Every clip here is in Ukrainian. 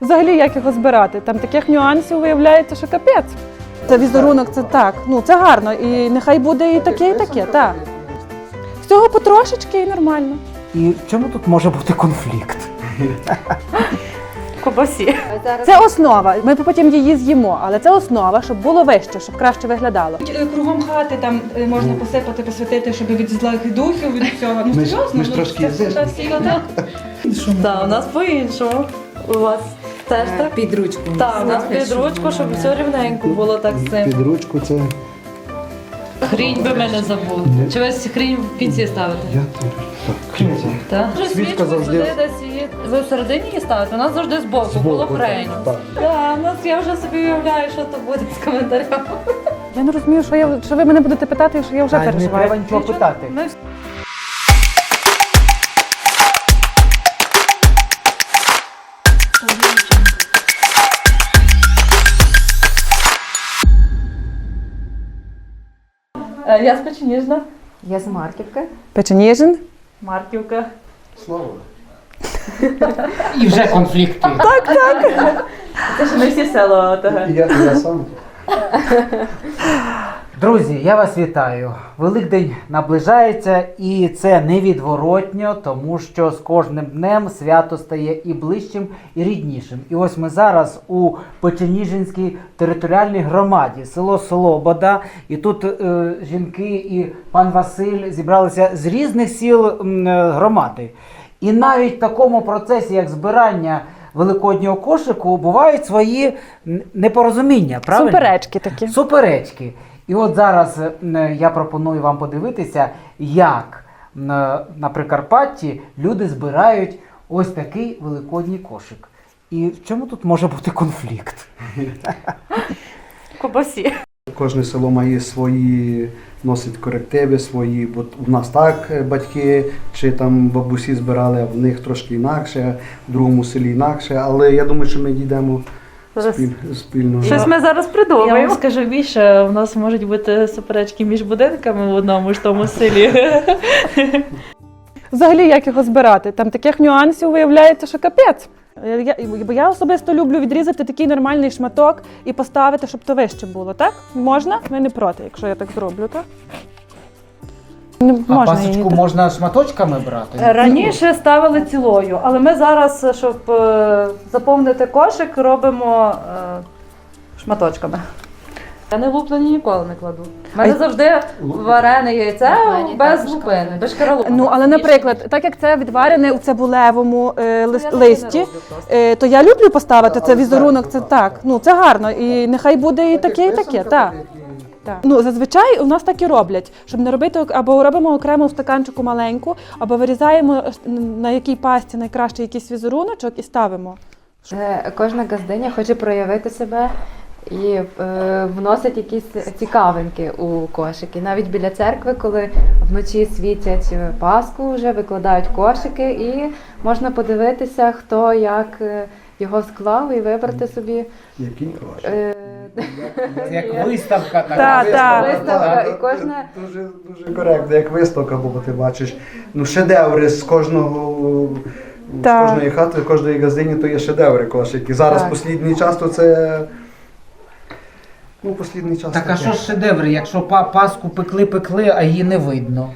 Взагалі, як його збирати? Там таких нюансів виявляється, що капець. Це візерунок, це так. Ну це гарно. І нехай буде і таке, і таке. Так. Всього потрошечки і нормально. І в чому тут може бути конфлікт? Кобасі. Це основа. Ми потім її з'їмо, але це основа, щоб було вище, щоб краще виглядало. Кругом хати там е, можна посипати, посвятити, щоб від злих духів, від всього. Ну Ми ж- серйозно, ми ж ну, трошки це- сила, так. Так, у нас по-іншому. У вас теж так? Під ручку. Так, у нас під ручку, щоб все рівненько було так з цим. Під ручку це Хрінь би мене забув. Чи ви хрінь в кінці ставите? я так. кінці. Так? Свічка Свічку завжди- десь її. Ви всередині її ставите? У нас завжди збоку, було хрень. так. Так, у нас я вже собі уявляю, що то буде з коментарями. Я не розумію, що я що ви мене будете питати, що я вже А, не переживаю. треба нічого питати. Я з Печеніжна. Я з Марківки. Печеніжин. Марківка. Слово. І вже конфлікти. Це ж не всі села ОТГ. Я, я сам. Друзі, я вас вітаю. Великдень наближається, і це невідворотньо, тому що з кожним днем свято стає і ближчим, і ріднішим. І ось ми зараз у Печеніжинській територіальній громаді, село Солобода. І тут е, жінки і пан Василь зібралися з різних сіл е, громади. І навіть в такому процесі, як збирання великоднього кошику, бувають свої непорозуміння. Правильно? Суперечки такі. Суперечки. І от зараз е, я пропоную вам подивитися, як на, на Прикарпатті люди збирають ось такий великодній кошик. І в чому тут може бути конфлікт? Кобасі. Кожне село має свої, носить корективи свої, бо в нас так е, батьки чи там бабусі збирали, а в них трошки інакше, в другому селі інакше. Але я думаю, що ми дійдемо спіль, спільно. Щось ми зараз Я вам придумаємо. скажу більше, у нас можуть бути суперечки між будинками в одному ж тому селі. Взагалі, як його збирати? Там таких нюансів виявляється, що капець. Я, я- бо я особисто люблю відрізати такий нормальний шматок і поставити, щоб то вище було, так? Можна? Ви не проти, якщо я так зроблю, так? Не А можна її пасочку так. можна шматочками брати? Раніше ставили цілою, але ми зараз, щоб е, заповнити кошик, робимо е, шматочками. Я не луплені ніколи не кладу. У мене А- завжди варене яйце Луплені без лупини, без шкаралупи. Ну, але, наприклад, так як це відварене у цибулевому е, лис- Я листі, е, то я люблю поставити це візерунок, це так. Ну, це гарно. І нехай буде і таке, і таке. Так. Так. Ну, зазвичай у нас так і роблять, щоб не робити або робимо окремо в стаканчику маленьку, або вирізаємо е, на якій пасті найкраще якийсь візеруночок і ставимо. Е, Кожна газдиня хоче проявити себе і е, вносить якісь цікавинки у кошики. Навіть біля церкви, коли вночі світять Пасху, вже викладають кошики, і можна подивитися, хто як е, його склав, і вибрати собі. Який кошик? Е, Як виставка така. Так, так. Виставка, і кожна Дуже, дуже коректно, як виставка, бо ти бачиш ну, шедеври з кожного. З Так. кожної хати, з кожної газині то є шедеври кошики. Зараз Так. послідній час то це. Ну, послідний час. Так а таке. що ж шедеври, якщо па- паску пекли-пекли, а її не видно?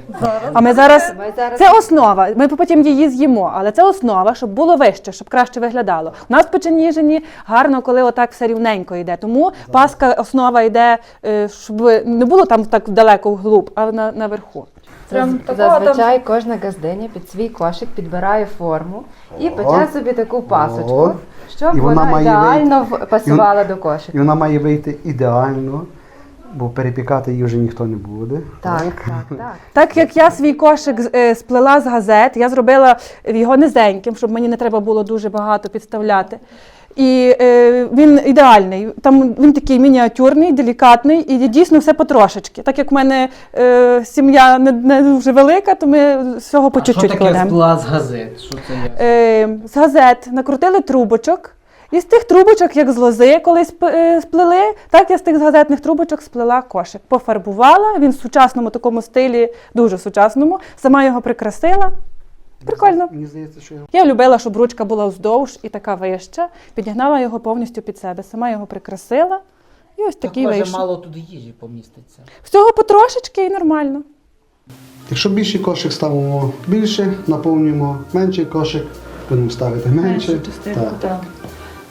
А ми зараз. Це основа. Ми потім її з'їмо, але це основа, щоб було вище, щоб краще виглядало. У нас в Печеніжині гарно, коли отак все рівненько йде. Тому паска основа йде, е, щоб не було там так далеко вглуб, а на, наверху. Прям Заз- такого там- Зазвичай кожна газдиня під свій кошик підбирає форму і О. пече собі таку пасочку, О. щоб І вона вона, має ідеально в- пасувала до кошика. І вона має вийти ідеально, бо перепікати її вже ніхто не буде. Так, так, так. Так як я свій кошик з- е, сплела з газет, я зробила його низеньким, щоб мені не треба було дуже багато підставляти. І е, він ідеальний. Там він такий мініатюрний, делікатний і дійсно все потрошечки. Так як в мене е, сім'я не, не дуже велика, то ми всього по а що чуть-чуть кладемо. з газет? Що це є? Е, з газет накрутили трубочок. І з тих трубочок, як з лози колись е, сплели, так я з тих газетних трубочок сплела кошик. Пофарбувала, він в сучасному такому стилі, дуже сучасному, сама його прикрасила. Прикольно. Мені здається, що я Я любила, щоб ручка була вздовж і така вища. Підігнала його повністю під себе. Сама його прикрасила. І ось такий так, вийшов. мало туди їжі поміститься. Всього потрошечки і нормально. Якщо більший кошик ставимо більше, наповнюємо менший кошик, будемо ставити менше. Так. Так.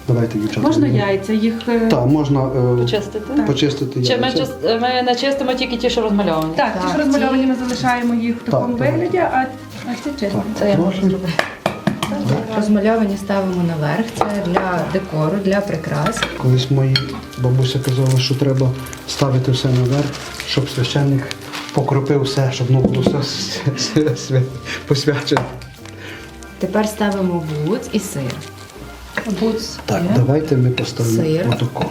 Давайте, дівчата. Можна яйця, їх е, Так, можна е, Почистити. почистити Чи ми, яйця. чис- ми не чистимо тільки ті, що розмальовані? так, ті, що розмальовані, ми залишаємо їх в такому так. вигляді, а ось це чисто. Це я можу зробити. Розмальовані ставимо наверх. Це для декору, для прикрас. Колись мої бабуся казала, що треба ставити все наверх, щоб священник покропив все, щоб воно було все свя- посвячено. Тепер ставимо буц і сир. Буц. Так, давайте ми поставимо Сир. отако.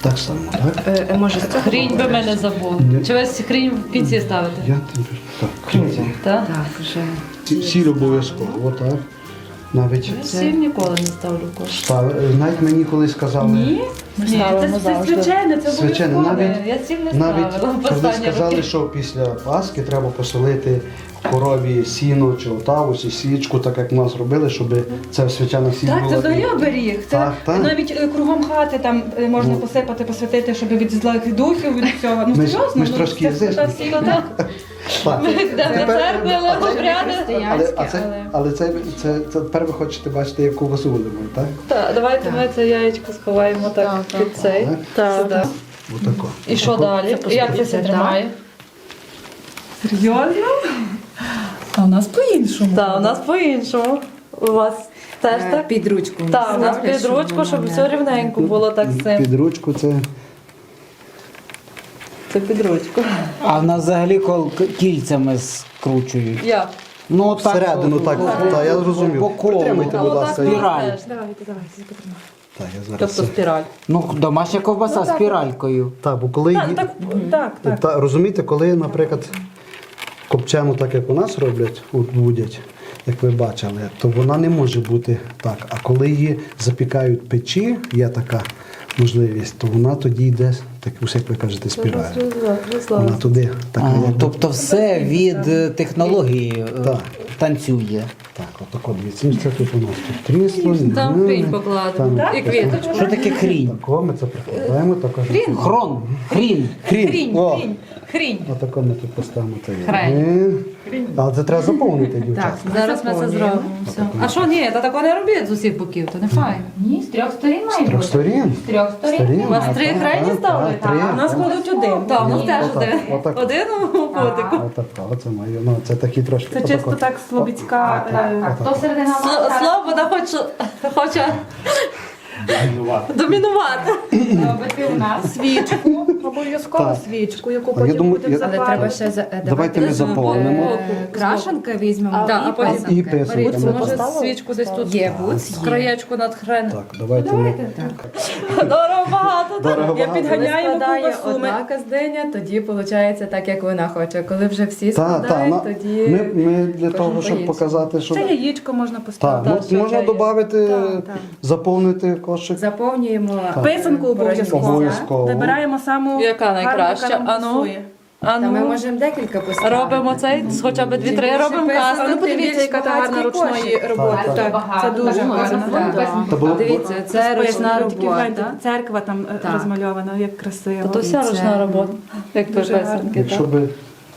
Так само, так? Е, е, може, Хрінь би мене забув. ви хрінь в кінці ставити? Я тобі- так, кінці. Так? Так, вже. Сі- Сіль обов'язково, так. Навіть Я сіль ніколи не ставлю кошти. став... навіть мені колись сказали. Ні, Ми ні, ставимо це, це завжди. звичайно, це Звичайно, обов'язково. навіть- Я сіль не Навіть ставила. Останні сказали, роки. що після Пасхи треба посолити корові сіно чи отаву, чи свічку, так як в нас робили, щоб це свячана сіль Так, була. це взагалі оберіг. Це Так, так. навіть е, кругом хати там е, можна Ну. посипати, посвятити, щоб від злих духів, від всього. Ну Ми ж- серйозно, ми ж ну, трошки це свята язичники. сіла, так. Так. Але обряди. Але, це, тепер ви хочете бачити, яку ковбасу будемо, так? Так, давайте ми це яєчко сховаємо так під цей. Так. І що далі? Як це все тримає? Серйозно? А у нас по-іншому. Так, у нас по-іншому. У вас теж Е, так? Під ручку. Так, у нас під ручку, щоб все рівненько було так з цим. Під ручку це Це під ручку. А в нас взагалі кол- к- кільцями скручують. Як? Ну, так, всередину, так, по- так, я зрозумів. По колу. Будь ласка. Спіраль. Теж. Давайте, давайте. Так, я зараз. Тобто спіраль. Ну, домашня ковбаса спіралькою. Так, бо коли Так, ї- так, так, так. Та, розумієте, коли, наприклад, копчену, так як у нас роблять, от будять, як ви бачили, то вона не може бути так. А коли її запікають в печі, є така можливість, то вона тоді йде, так усе, як ви кажете, спіраль. Вона туди така. А, як- тобто все від е, технології е, Так. танцює. Так, отако дивіться. Ну, Це тут у нас тут крісло. Там хрінь покладемо. там І квіточку. Що таке хрінь? Тако ми це прикладаємо, тако. Хрін. Хрон. Хрін. Хрін. О, Хрінь. отако ми тут поставимо. це. Хрень. Але це треба заповнити, дівчата. Зараз ми це зробимо. Все. А що ні, та такого не робіть з усіх боків, то не файно. Ні, з трьох сторін має З Трьох бути. сторін. З трьох сторін. У вас три Так, хрені так, ставили? так, три. У нас кладуть один. Так, у нас теж Отак, один. отак. Один у котику. Отако, оце моє. Ну, це такі трошки. Це отако. чисто так слобідська. е, Так, то середина Сло- Слово вона хоче, хоче домінувати. робити у нас. Свічку, обов'язково Так. свічку, яку потім думаю, будемо я- Але треба ще за- е, Давайте ми заповнимо. Е, Крашенка візьмемо Так, а і потім- І писанки. Ми може поставили? свічку десь тут Є буц, є. краєчку над хрен. Так, давайте ми. Дорого багато. Дорого Я багато. підганяємо складає ковбасу. ми- одна каздиня, тоді виходить так, як вона хоче. Коли вже всі Та, та, складають, на- тоді ми, ми для кожен того, щоб по-іншому. показати, що. Це яєчко можна Так, поставити. ну, можна є. додати, Так, так. заповнити кошик. заповнюємо. Писанку порожні обов'язково. Обов'язково. Вибираємо саму Яка найкраща? яка нам А ну? Та ми ну, можемо декілька поставити. робимо цей, хоча б дві-три робимо писанок, ну подивіться, яка та гарна ручної роботи. Так, це дуже гарно. Так. Та було- Дивіться, це ручна робота. Церква там е, Так. розмальована, як красиво. То вся ручна робота, як Дуже гарно. Якщо би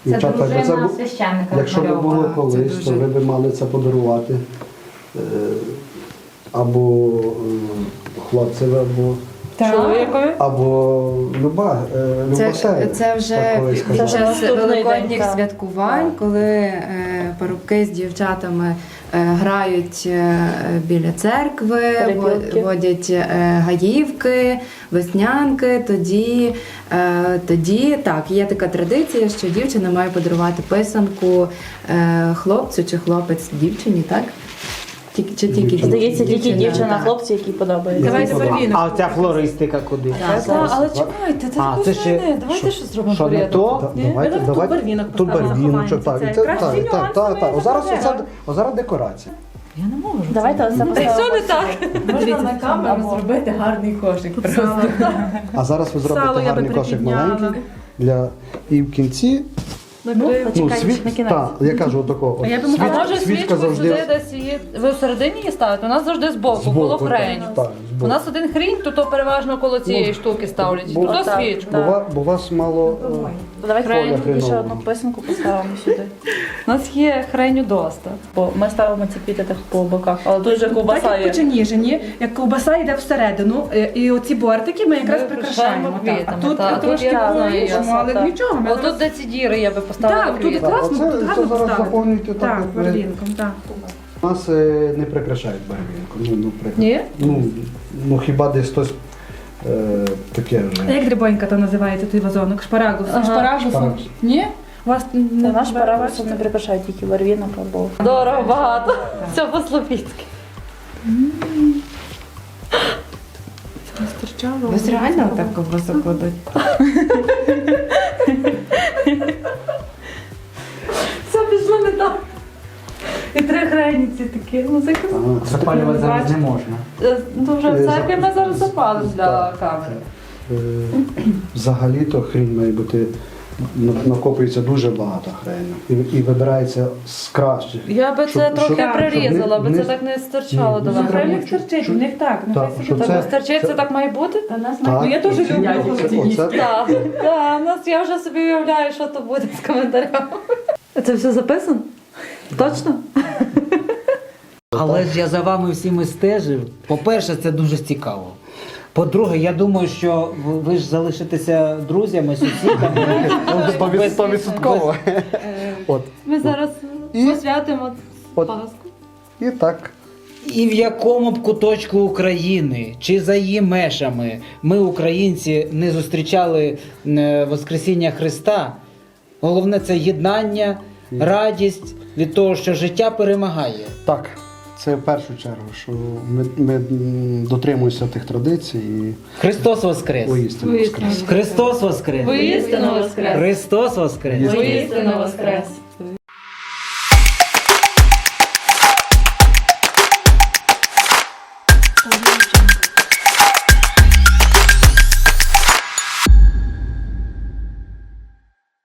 Це дівчата, якби це дружина бу- священника якщо б було розмальовувала. колись, то ви б мали це подарувати е, або е, хлопцеві, або, Чоловікові. або люба, е, люба Це, серія, це вже під час Наступний великодніх день, так. святкувань, коли е, парубки з дівчатами е, грають е, біля церкви, Перепілки. во- водять е, гаївки, веснянки. Тоді, е, тоді так, є така традиція, що дівчина має подарувати писанку е, хлопцю чи хлопець дівчині, так? Тільки, чи тільки Здається, тільки дівчина, хлопці, які подобаються. Давайте барвінок. А ця флористика куди? Так. Так, але чекайте, це А, це ще- не. Давайте щось зробимо Що не порядок. то? Та- Ні? Давайте, тут давайте. барвінок Тут поставимо, барвіночок, так. це. і Це, Красні так, так, так, так. О, зараз, оце, о, зараз декорація. Я не можу. Давайте оце Все не так. Можна на камеру зробити гарний кошик. Просто. А зараз ви Сало зробите я би гарний кошик припідняла. маленький. Для... І в кінці Накрив. Ну, Чекай, світ, на кінець. так, я кажу отако. А я От, світ- А може свічку завжди сюди десь її. Ви всередині її ставите? У нас завжди збоку, збоку, коло так, хреню. так, збоку. У нас один хрінь, то, то переважно коло цієї Ну, штуки ставлять. бо- То Так, свічку. Бо, ва- бо вас мало. е, Давай Хрень, хрень, ще одну писанку поставимо сюди. У нас є хреню доста. Бо ми ставимо ці так по боках, але тут вже ковбаса Так як є. печеніжені, як ковбаса йде всередину, е, і оці бортики ми якраз Ми прикрашаємо. прикрашаємо так. А квітами, тут так. е, Тут трошки я знаю, але нічого. Ми Отут, зараз- де ці діри, я би поставила Так, тут якраз Оце- це зараз заповнюйте так, Так, ви- барвінком, так. Нас е, не прикрашають барвінку. Ну, ну, Ні? ну, ну хіба десь хтось е, таке А вже. як дрібонька то називається той вазонок? Шпарагус. Ага. Шпарагусом? Шпарагус. Ні? У вас не наш бачите? не прикрашають тільки барвінок або. Дорого, багато. Все по-слов'янськи. Стирчало. Ось реально так ковбасу кладуть. І три хреніці такі. Ну, Ага. Запалювати зараз не можна. Е, Ну, вже в Е, церкві ми зараз запалимо для камери. Е, Взагалі-то хрінь має бути на- накопується дуже багато хрену і, і вибирається з кращих. Я би це Щоб- трохи щоб- прирізала, щоб би не- це так не стирчало до не вас. треба. Хай стерчить, у них так. Так, нехай щоб це- так. Стерчить, це так має бути? Та нас Так, Ну, я оце- люблю оце- холодильник. оце- Так, так, у нас я вже собі уявляю, що то буде з коментарями. Це все записано? Точно? Але ж я за вами всіми стежив. По-перше, це дуже цікаво. По-друге, я думаю, що ви- ж залишитеся друзями, сусідами. Стовідсотково. От. Ми зараз І- посвятимо От. Пасху. І так. І в якому б куточку України чи за її межами ми, українці, не зустрічали е, Воскресіння Христа. Головне це єднання, радість від того, що життя перемагає. Так. Це в першу чергу, що ми, ми дотримуємося тих традицій і Христос Воскрес! воістину Воістину. воскрес. Христос Воскрес! Воістину воскрес! Христос Воскрес! Воістину воскрес!